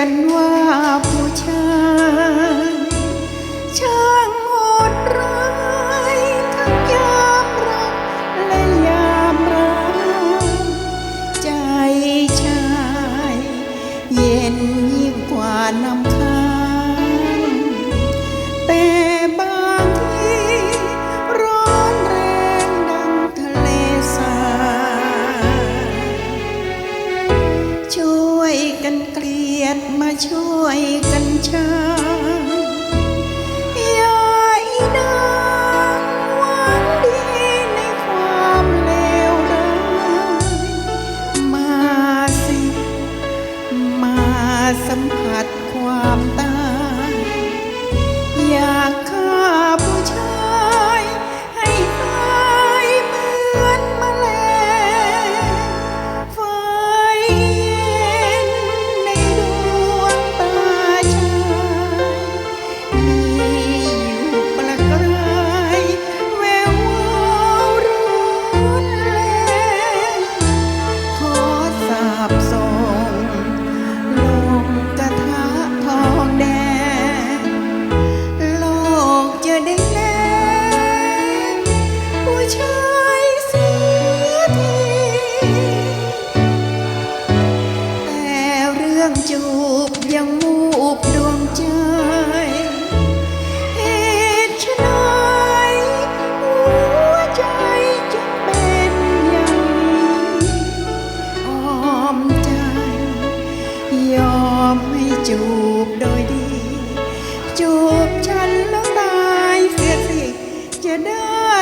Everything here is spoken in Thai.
กันว่าผู้ชายช่างโหดร้ายทั้งยามรักและยามร้ายใจชาย เย็นยิ่งกว่าน้ำ มาช่วยกันช้า จูบยังมูบดวงใจเหตุไฉนหัวใจจึงเป็นอย่างนี้ออมใจ ยอมให้จูบโดยดี จูบฉันแล้วตายเสียสิจะได้